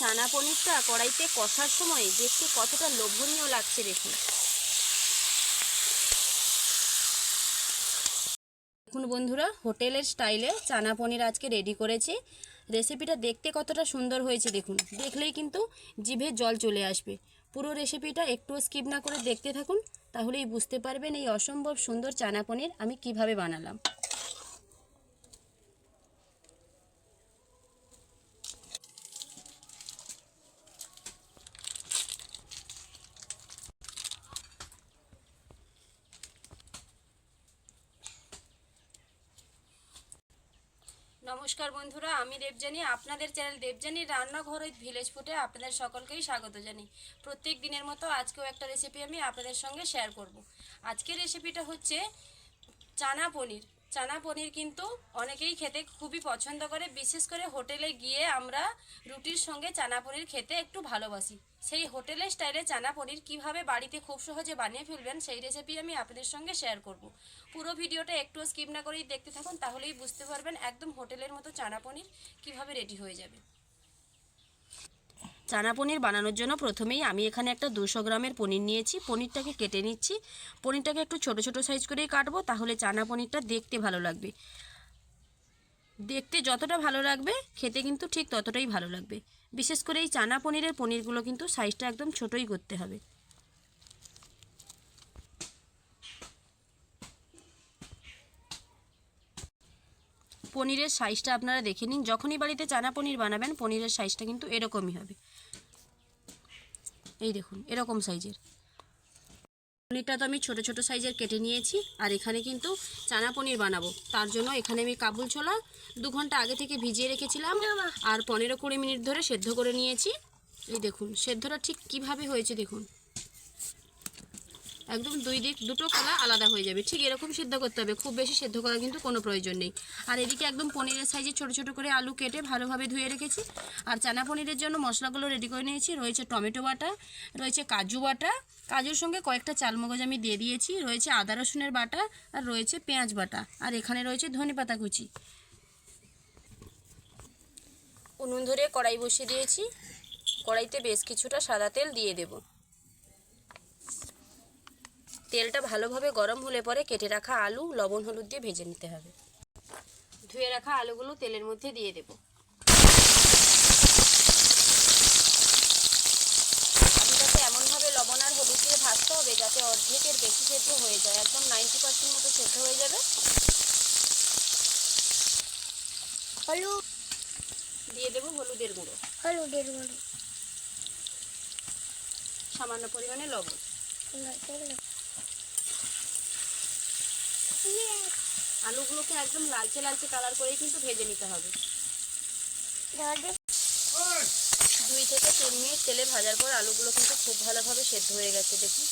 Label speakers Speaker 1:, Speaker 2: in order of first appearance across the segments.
Speaker 1: চানা পনিরটা কড়াইতে কষার সময় দেখতে কতটা লোভনীয় লাগছে দেখুন। দেখুন বন্ধুরা, হোটেলের স্টাইলে চানা পনির আজকে রেডি করেছি। রেসিপিটা দেখতে কতটা সুন্দর হয়েছে দেখুন। দেখলেই কিন্তু জিভে জল চলে আসবে। পুরো রেসিপিটা একটু স্কিপ না করে দেখতে থাকুন, তাহলেই বুঝতে পারবেন এই অসম্ভব সুন্দর চানা পনির আমি কীভাবে বানালাম। নমস্কার বন্ধুরা, আমি দেবজানি আপনাদের চ্যানেল দেবজানি রান্নাঘর উইথ ভিলেজ ফুটে আপনাদের সকলকেই স্বাগত জানি প্রত্যেক দিনের মতো আজকেও একটা রেসিপি আমি আপনাদের সঙ্গে শেয়ার করব। আজকের রেসিপিটা হচ্ছে চানা পনির। চানা পনির কিন্তু অনেকেই খেতে খুবই পছন্দ করে। বিশেষ করে হোটেলে গিয়ে আমরা রুটির সঙ্গে চানা পনির খেতে একটু ভালোবাসি। সেই হোটেলের স্টাইলে চানা পনির কীভাবে বাড়িতে খুব সহজে বানিয়ে ফেলবেন সেই রেসিপি আমি আপনাদের সঙ্গে শেয়ার করব। পুরো ভিডিওটা একটু স্কিপ না করেই দেখতে থাকুন, তাহলেই বুঝতে পারবেন একদম হোটেলের মতো চানা পনির কীভাবে রেডি হয়ে যাবে। চানা পনির বানানোর জন্য প্রথমেই আমি এখানে একটা দুশো গ্রামের পনির নিয়েছি। পনিরটাকে কেটে নিচ্ছি। পনিরটাকে একটু ছোট ছোট সাইজ করেই কাটবো, তাহলে চানা পনিরটা দেখতে ভালো লাগবে। দেখতে যতটা ভালো লাগবে, খেতে কিন্তু ঠিক ততটাই ভালো লাগবে। বিশেষ করে এই চানা পনিরের পনিরগুলো কিন্তু সাইজটা একদম ছোটই করতে হবে। পনিরের সাইজটা আপনারা দেখে নিন। যখনই বাড়িতে চানা পনির বানাবেন, পনিরের সাইজটা কিন্তু এরকমই হবে। এই দেখুন, এরকম সাইজের। পনিরটা তো আমি ছোটো ছোটো সাইজের কেটে নিয়েছি, আর এখানে কিন্তু চানা পনির বানাবো। তার জন্য এখানে আমি কাবুল ছোলা দু ঘণ্টা আগে থেকে ভিজিয়ে রেখেছিলাম, আর পনেরো কুড়ি মিনিট ধরে সেদ্ধ করে নিয়েছি। এই দেখুন, সেদ্ধটা ঠিক কীভাবে হয়েছে দেখুন। একদম দুই দিক, দুটো কলা আলাদা হয়ে যাবে। ঠিক এরকম সিদ্ধ করতে হবে। খুব বেশি সেদ্ধ করার কিন্তু কোনো প্রয়োজন নেই। আর এদিকে একদম পনিরের সাইজে ছোট ছোট করে আলু কেটে ভালোভাবে ধুয়ে রেখেছি। আর চানা পনিরের জন্য মশলাগুলো রেডি করে নিয়েছি। রয়েছে টমেটো বাটা, রয়েছে কাজু বাটা। কাজুর সঙ্গে কয়েকটা চালমগজ আমি দিয়ে দিয়েছি। রয়েছে আদা রসুনের বাটা আর রয়েছে পেঁয়াজ বাটা। আর এখানে রয়েছে ধনে পাতা কুচি। উনুন ধরে কড়াই বসিয়ে দিয়েছি। কড়াইতে বেশ কিছুটা সাদা তেল দিয়ে দেবো। তেলটা ভালোভাবে গরম হলে পরে কেটে রাখা আলু লবণ হলুদ দিয়ে ভেজে নিতে হবে। ধুয়ে রাখা আলুগুলো তেলের মধ্যে দিয়ে দেব। আলুটাকে এমনভাবে লবণ আর হলুদ দিয়ে ভাজতে হবে যাতে অর্ধেকের বেশি সেদ্ধ হয়ে যায়। একদম নাইনটি পার্সেন্ট মতো সেদ্ধ হয়ে যাবে।
Speaker 2: হলুদ।
Speaker 1: দিয়ে দেবো হলুদের গুঁড়ো।
Speaker 2: হলুদের গুঁড়ো।
Speaker 1: সামান্য পরিমাণে লবণ। আলুগুলোকে একদম লালচে লালচে কালার করেই কিন্তু ভেজে নিতে হবে। দুই থেকে তিন মিনিট তেলে ভাজার পর আলুগুলো কিন্তু খুব ভালোভাবে সেদ্ধ হয়ে গেছে দেখি।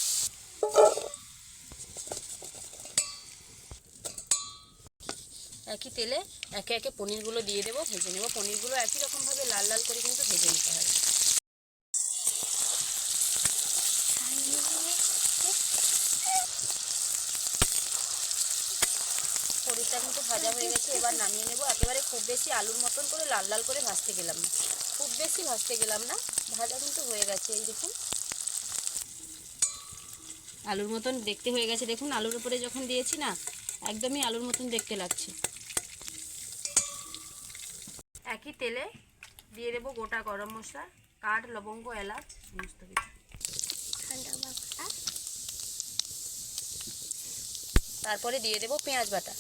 Speaker 1: একই তেলে একে একে পনিরগুলো দিয়ে দেবো ভেজে নেব। পনিরগুলো একই রকমভাবে লাল লাল করে কিন্তু ভেজে নিতে হবে পনিরটা কিন্তু ভাজা হয়ে গেছে এবার নামিয়ে নেব। একেবারে খুব বেশি আলুর মতন করে লাল লাল করে ভাজতে গেলাম না। খুব বেশি ভাজতে গেলাম না ভাজা কিন্তু হয়ে গেছে এই দেখুন। আলুর মতন দেখতে হয়ে গেছে। দেখুন আলুর উপরে যখন দিয়েছি না একদমই আলুর মতন দেখতে লাগছে। একই তেলে দিয়ে দেবো গোটা গরম মশলা কাঠ লবঙ্গ এলাচ সমস্ত কিছু। তারপরে দিয়ে দেবো পেঁয়াজ বাটা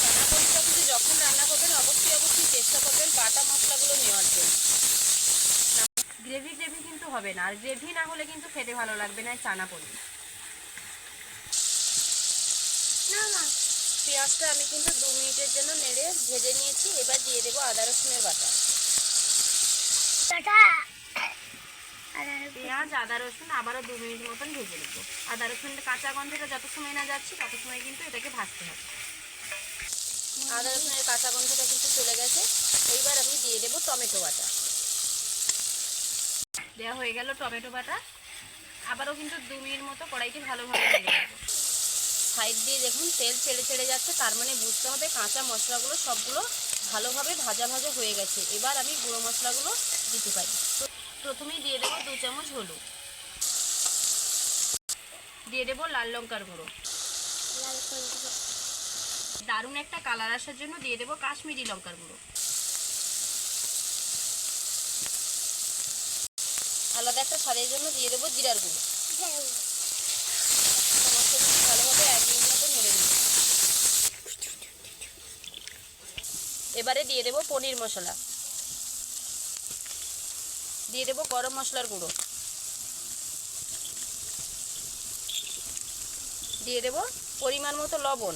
Speaker 1: চানা পনিরটা কিন্তু যখন রান্না করবেন অবশ্যই চেষ্টা করবেন বাটা মশলাগুলো নেওয়ার জন্য। গ্রেভি গ্রেভি কিন্তু হবে না। আর গ্রেভি না হলে কিন্তু খেতে ভালো লাগবে না চানা পনির। পেঁয়াজটা আমি কিন্তু দু মিনিটের জন্য নেড়ে ভেজে নিয়েছি। এবার দিয়ে দেবো আদা রসুনের বাটা। পেঁয়াজ আদা রসুন আবারও দু মিনিট মতন ভেজে নেব। আদা রসুনের কাঁচা গন্ধটা যত সময় না যাচ্ছে তত সময় কিন্তু এটাকে ভাজতে হবে। আদা রসুনের কাঁচা গন্ধটা কিন্তু চলে গেছে। এইবার আমি দিয়ে দেবো টমেটো বাটা। দেওয়া হয়ে গেল টমেটো বাটা। আবারও কিন্তু দু মিনিট মতো কড়াইতে ভালোভাবে নেড়ে সাইড দিয়ে দেখুন, তেল ছেড়ে ছেড়ে যাচ্ছে, তার মানে বুঝতে হবে কাঁচা মশলাগুলো সবগুলো ভালোভাবে ভাজা ভাজা হয়ে গেছে। এবার আমি গুঁড়ো মশলাগুলো দিতে পারি। প্রথমেই দিয়ে দেবো দু চামচ হলুদ। দিয়ে দেবো লাল লঙ্কার গুঁড়ো। দারুণ একটা কালার আসার জন্য দিয়ে দেবো কাশ্মীরি লঙ্কার গুঁড়ো। আলাদা একটা স্বাদের জন্য দিয়ে দেবো জিরার গুঁড়ো। এক মতো এবারে দিয়ে দেবো পনির মশলা। দিয়ে দেবো গরম মশলার গুঁড়ো। দিয়ে দেবো পরিমাণ মতো লবণ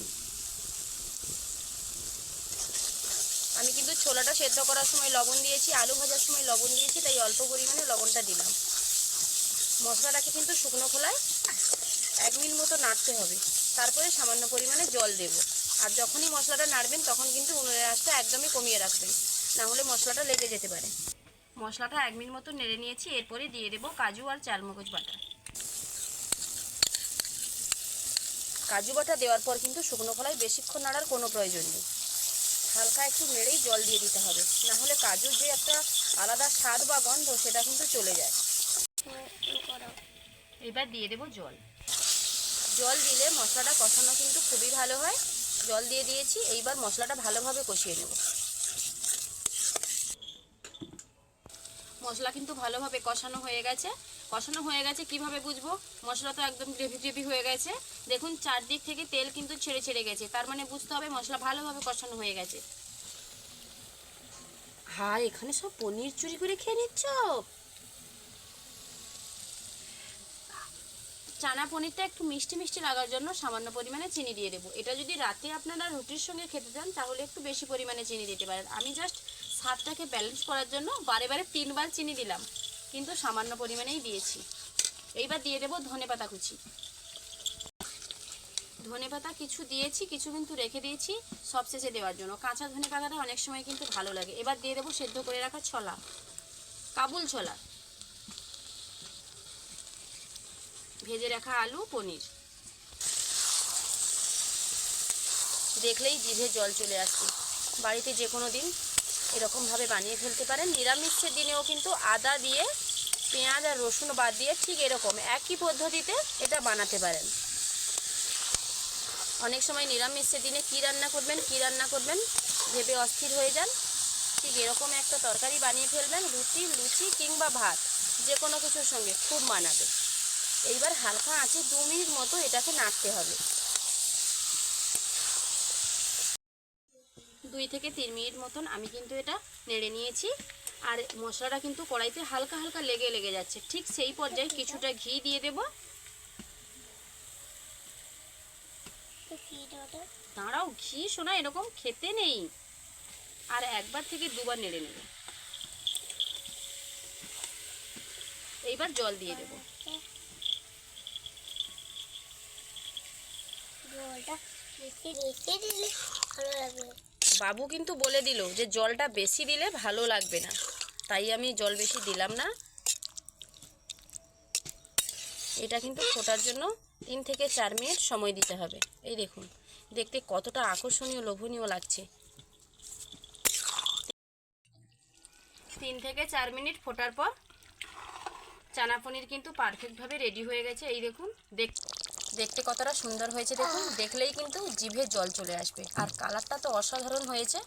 Speaker 1: আমি কিন্তু ছোলাটা সেদ্ধ করার সময় লবণ দিয়েছি, আলু ভাজার সময় লবণ দিয়েছি, তাই অল্প পরিমাণে লবণটা দিলাম। মশলাটাকে কিন্তু শুকনো খোলায় এক মিনিট মতো নাড়তে হবে। তারপরে সামান্য পরিমাণে জল দেব। আর যখনই মশলাটা নাড়বেন, তখন কিন্তু উনুনের আঁচটা একদমই কমিয়ে রাখবেন। না হলে মশলাটা লেগে যেতে পারে। মশলাটা এক মিনিট মতো নেড়ে নিয়েছি, এরপরে দিয়ে দেবো কাজু আর চালমগজ বাটা। কাজু বাটা দেওয়ার পর কিন্তু শুকনো খোলায় বেশিক্ষণ নাড়ার কোনো প্রয়োজন নেই। হালকা একটু নেড়েই জল দিয়ে দিতে হবে। না হলে কাজুর যে একটা আলাদা স্বাদ বা গন্ধ সেটা কিন্তু চলে যায়। এবার দিয়ে দেবো জল। জল দিলে মশলাটা কষানো কিন্তু খুবই ভালো হয়। জল দিয়ে দিয়েছি এইবার মশলাটা ভালোভাবে কষিয়ে নেব। মশলা কিন্তু ভালোভাবে কষানো হয়ে গেছে। কষানো হয়ে গেছে, কীভাবে বুঝব? মশলা তো একদম গ্রেভি গ্রেভি হয়ে গেছে। দেখুন, চারদিক থেকে তেল কিন্তু ছেড়ে ছেড়ে গেছে। তার মানে বুঝতে হবে মশলা ভালোভাবে কষানো হয়ে গেছে। হ্যাঁ এখানে সব পনির চুরি করে খেয়ে নিচ্ছ? চানা পনিরটা একটু মিষ্টি মিষ্টি লাগার জন্য সামান্য পরিমাণে চিনি দিয়ে দেবো। এটা যদি রাতে আপনারা রুটির সঙ্গে খেতে চান, তাহলে একটু বেশি পরিমাণে চিনি দিতে পারেন। আমি জাস্ট স্বাদটাকে ব্যালেন্স করার জন্য বারে বারে তিনবার চিনি দিলাম। কিন্তু সামান্য পরিমাণেই দিয়েছি। এইবার দিয়ে দেবো ধনে পাতা কুচি। ধনে পাতা কিছু দিয়েছি, কিছু কিন্তু রেখে দিয়েছি সব শেষে দেওয়ার জন্য। কাঁচা ধনে পাতাটা অনেক সময় কিন্তু ভালো লাগে। এবার দিয়ে দেবো সেদ্ধ করে রাখা ছোলা, কাবুল ছোলা। ভেজে রাখা আলু, পনির। দেখলেই জিভে জল চলে আসছে বাড়িতে যে কোনো দিন এরকমভাবে বানিয়ে ফেলতে পারেন। নিরামিষের দিনেও কিন্তু আদা দিয়ে পেঁয়াজ আর রসুন বাদ দিয়ে ঠিক এরকম একই পদ্ধতিতে এটা বানাতে পারেন। অনেক সময় নিরামিষের দিনে কী রান্না করবেন, কী রান্না করবেন ভেবে অস্থির হয়ে যান। ঠিক এরকম একটা তরকারি বানিয়ে ফেলবেন, রুটি, লুচি কিংবা ভাত যে কোনো কিছুর সঙ্গে খুব মানাবে। এইবার হালকা আঁচে দু মিনিট মতো এটাকে নাড়তে হবে। দুই থেকে তিন মিনিট মতন আমি কিন্তু এটা নেড়ে নিয়েছি। আর মশলাটা কিন্তু কড়াইতে হালকা হালকা লেগে লেগে যাচ্ছে। ঠিক সেই পর্যায়ে কিছুটা ঘি দিয়ে দেব। দাঁড়াও ঘি শোনা এরকম খেতে নেই। আর একবার থেকে দুবার নেড়ে নেবে। এইবার জল দিয়ে দেবো।
Speaker 2: জলটা বেশি দিলে ভালো লাগবে।
Speaker 1: বাবু কিন্তু বলে দিল যে, জলটা বেশি দিলে ভালো লাগবে না। তাই আমি জল বেশি দিলাম না। এটা কিন্তু ফোটার জন্য তিন থেকে চার মিনিট সময় দিতে হবে। এই দেখুন, দেখতে কতটা আকর্ষণীয়, লোভনীয় লাগছে। তিন থেকে চার মিনিট ফোটার পর চানা পনির কিন্তু পারফেক্টভাবে রেডি হয়ে গেছে। এই দেখুন, দেখ দেখতে কতটা সুন্দর হয়েছে দেখুন। দেখলেই কিন্তু জিভে জল চলে আসবে। আর কালারটা তো অসাধারণ হয়েছে।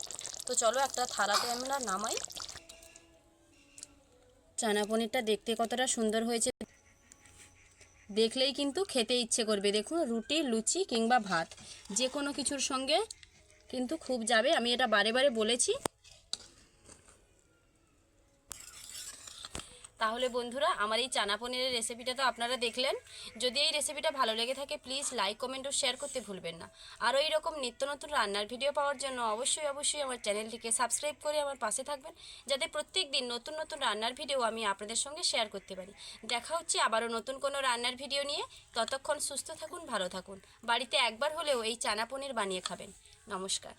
Speaker 1: তো চলো একটা থালাতে আমরা নামাই। চানা পনিরটা দেখতে কতটা সুন্দর হয়েছে। দেখলেই কিন্তু খেতে ইচ্ছে করবে। দেখুন, রুটি, লুচি কিংবা ভাত। যে কোনো কিছুর সঙ্গে কিন্তু খুব যাবে। আমি এটা বারে বারে বলেছি। তাহলে বন্ধুরা, আমার এই চানা পনিরের রেসিপিটা তো আপনারা দেখলেন। যদি এই রেসিপিটা ভালো লেগে থাকে প্লিজ লাইক কমেন্ট ও শেয়ার করতে ভুলবেন না। আরও এইরকম নিত্য নতুন রান্নার ভিডিও পাওয়ার জন্য অবশ্যই অবশ্যই আমার চ্যানেলটিকে সাবস্ক্রাইব করে আমার পাশে থাকবেন, যাতে প্রত্যেক দিন নতুন নতুন রান্নার ভিডিও আমি আপনাদের সঙ্গে শেয়ার করতে পারি। দেখা হচ্ছে আবারও নতুন কোনো রান্নার ভিডিও নিয়ে। ততক্ষণ সুস্থ থাকুন, ভালো থাকুন। বাড়িতে একবার হলেও এই চানা পনির বানিয়ে খাবেন। নমস্কার।